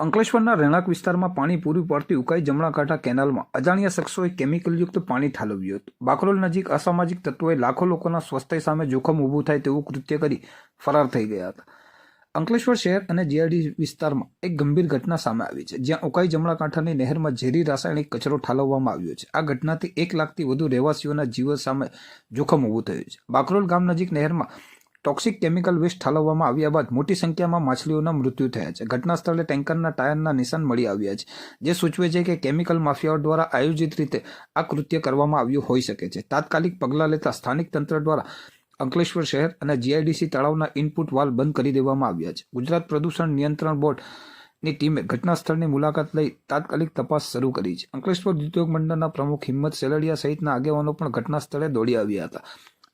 અંકલેશ્વરના રહેણાંક વિસ્તારમાં પાણી પૂરું પડતી ઉકાઈ જમણા કાંઠા કેનાલમાં અજાણ્યા શખ્સોએ કેમિકલયુક્ત પાણી ઠાલવ્યું હતું. બાકરોલ નજીક અસામાજિક તત્વોએ લાખો લોકોના સ્વાસ્થ્ય સામે જોખમ ઊભું થાય તેવું કૃત્ય કરી ફરાર થઈ ગયા હતા. અંકલેશ્વર શહેર અને જીઆરડી વિસ્તારમાં એક ગંભીર ઘટના સામે આવી છે, જ્યાં ઉકાઈ જમણા કાંઠાની નહેરમાં ઝેરી રાસાયણિક કચરો ઠાલવવામાં આવ્યો છે. આ ઘટનાથી એક લાખથી વધુ રહેવાસીઓના જીવન સામે જોખમ ઊભું થયું છે. બાકરોલ ગામ નજીક નહેરમાં ટોક્સિક કેમિકલ વેસ્ટ ઠાલવવામાં આવ્યા બાદ મોટી સંખ્યામાં માછલીઓના મૃત્યુ થયા છે. ઘટના સ્થળે ટેન્કરના ટાયરના નિશાન મળી આવ્યા છે, જે સૂચવે છે કે કેમિકલ માફિયાઓ દ્વારા આયોજિત રીતે આ કૃત્ય કરવામાં આવ્યું હોઈ શકે છે. તાત્કાલિક પગલાં લેતા સ્થાનિક તંત્ર દ્વારા અંકલેશ્વર શહેર અને જીઆઈડીસી તળાવના ઇનપુટ વાલ બંધ કરી દેવામાં આવ્યા છે. ગુજરાત પ્રદૂષણ નિયંત્રણ બોર્ડની ટીમે ઘટના સ્થળની મુલાકાત લઈ તાત્કાલિક તપાસ શરૂ કરી છે. અંકલેશ્વર ઉદ્યોગ મંડળના પ્રમુખ હિંમત સેલડિયા સહિતના આગેવાનો પણ ઘટના સ્થળે દોડી આવ્યા હતા.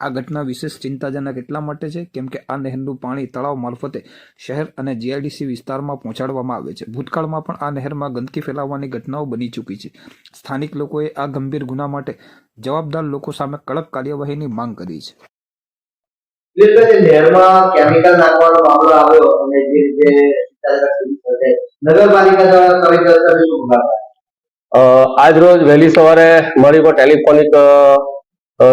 આ ઘટના વિશેષ ચિંતાજનક એટલા માટે છે કેમ કે આ નહેરનું પાણી તળાવ મારફતે શહેર અને જીઆઈડીસી વિસ્તારમાં પહોંચાડવામાં આવે છે. ભૂતકાળમાં પણ આ નહેરમાં ગંદકી ફેલાવવાની ઘટનાઓ બની ચૂકી છે. સ્થાનિક લોકોએ આ ગંભીર ગુના માટે જવાબદાર લોકો સામે કડક કાર્યવાહીની માંગ કરી છે. નહેરમાં કેમિકલ નાખવાનો મામલો આવ્યો અને જે રીતે નગરપાલિકા દ્વારા ત્વરિત દસ્તકે શું પગલાં અ, આજ રોજ વહેલી સવારે મારી પર ટેલિફોનિક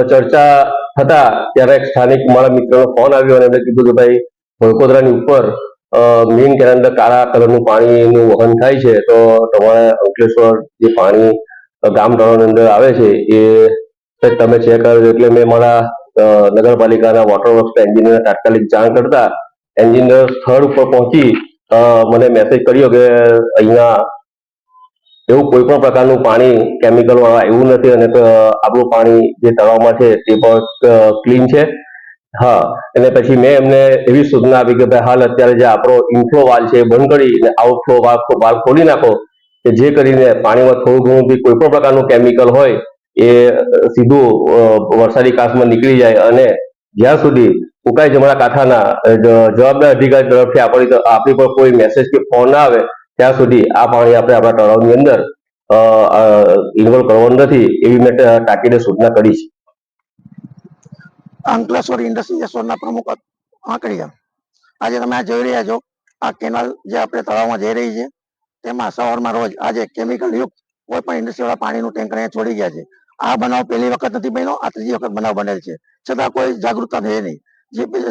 ચર્ચા થતા ત્યારે સ્થાનિક મારા મિત્રનો ફોન આવ્યો અને એમણે કીધું કે ભાઈ વડકોદરાની ઉપર મેઇન કેનાલ અંદર કાળા કલરનું પાણીનું વહન થાય છે, તો તમારે અંકલેશ્વર જે પાણી ગામ તળાવની અંદર આવે છે, એ તમે ચેક કરજો એટલે મેં મારા નગરપાલિકાના વોટર વર્ક્સના એન્જિનિયર તાત્કાલિક જાણ કરતા એન્જિનિયર સ્થળ ઉપર પહોંચી મને મેસેજ કર્યો કે અહીંયા એવું કોઈ પણ પ્રકારનું પાણી કેમિકલ વાળા એવું નથી અને આપણું પાણી જે તળાવમાં છે તે પણ ક્લીન છે. હા, અને પછી મેં એમને એવી સૂચના આપી કે ભાઈ હાલ અત્યારે જે આપણો ઇનફ્લો વાલ છે એ બંધ કરી અને આઉટફ્લો વાલ વાલ ખોલી નાખો કે જે કરીને પાણીમાં થોડું ઘણું બી કોઈ પણ પ્રકારનું કેમિકલ હોય એ સીધું વરસાદી કાશમાં નીકળી જાય અને જ્યાં સુધી ઉકાઈ જમણા કાંઠાના જવાબદાર અધિકારી તરફથી આપણી આપણી પર કોઈ મેસેજ કે ફોન આવે ત્યાં સુધી આ પાણી આપણે આપણા તળાવની અંદર ઇન્વોલ્વ કરવાનું નથી એવી મેં તાકીદે સૂચના કરી છે. અંકલેશ્વર ઇન્ડસ્ટ્રી એસોસિએશનના પ્રમુખ આંકડિયા, આજે તમે આ જોઈ રહ્યા છો, આ કેનાલ જે આપણે તળાવમાં જઈ રહી છે, તેમાં સવારમાં રોજ આજે કેમિકલ યુક્ત કોઈ પણ ઇન્ડસ્ટ્રી વાળા પાણીનું ટેન્કર અહીંયા છોડી ગયા છે. આ બનાવ પહેલી વખત નથી બન્યો, આ ત્રીજી વખત બનાવ બનેલ છે. છતાં કોઈ જાગૃતતા થઈ નહીં.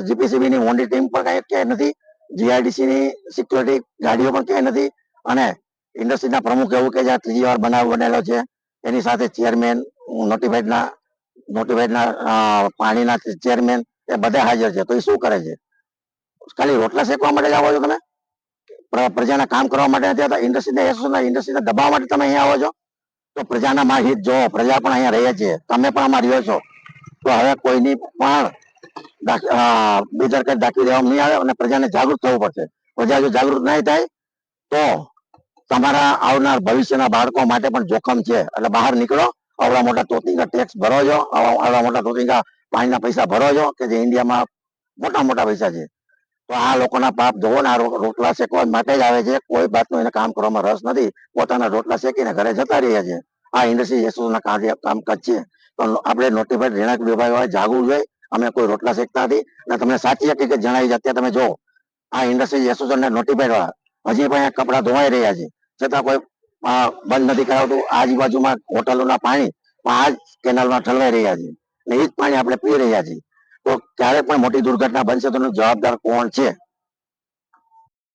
જીપીસીબી ની મોડી ટીમ પણ કઈ નથી જીઆઈડીસી ની સિક્યુરિટી ગાડીઓ પણ ક્યાંય નથી અને ઇન્ડસ્ટ્રીના પ્રમુખ એવું કે જે ત્રીજી વાર બનાવ બનેલો છે. એની સાથે ચેરમેન નોટિફાઈડ ના નોટિફાઈડ ના પાણીના ચેરમેન એ બધા હાજર છે. તો એ શું કરે છે? ખાલી રોટલા શેકવા માટે જ આવો છો તમે? પ્રજાના કામ કરવા માટે નથી આવતા? ઇન્ડસ્ટ્રીને એસોસિએશનના ઇન્ડસ્ટ્રીને દબાવવા માટે તમે અહીંયા આવો છો? તો પ્રજાના માં હિત જો, પ્રજા પણ અહીંયા રહે છે. તમે પણ આમાં રહ્યો છો. તો હવે કોઈની પણ બેદરકારી દાખવી દેવામાં નહીં આવે અને પ્રજાને જાગૃત થવું પડશે. પ્રજા જો જાગૃત નહીં થાય, તો તમારા આવનાર ભવિષ્યના બાળકો માટે પણ જોખમ છે. એટલે બહાર નીકળો, આવડા મોટા તોતિંગા ટેક્સ ભરો છો આવડા મોટા તોતિંગા પાણીના પૈસા ભરો છો કે જે ઇન્ડિયામાં મોટા મોટા પૈસા છે. તો આ લોકોના પાપ ધોવો આ રોટલા શેકવા માટે જ આવે છે. કોઈ બાતનું એને કામ કરવામાં રસ નથી. પોતાના રોટલા શેકીને ઘરે જતા રહ્યા છે. આ ઇન્ડસ્ટ્રી એસોસિએશનના કાર્ય કામકાજ છે. તો આપણે નોટિફાઈડ રહેણાંક વિભાગ જાગવું જોઈએ. અમે કોઈ રોટલા શેકતા નથી અને તમને સાચી હકીકત જણાવી છે. અત્યારે તમે જો આ ઇન્ડસ્ટ્રી એસોસિએશનના નોટિફાઈડ વાળા હજી પણ કપડા ધોવાઈ રહ્યા છે. છતાં કોઈ બંધ નથી કરાવતું. આજુબાજુમાં હોટલોના પાણી આ જ કેનાલમાં ઠલવાઈ રહ્યા છે. ને એ જ પાણી આપણે પી રહ્યા છીએ. તો ક્યારે પણ મોટી દુર્ઘટના બનશે તો જવાબદાર કોણ છે?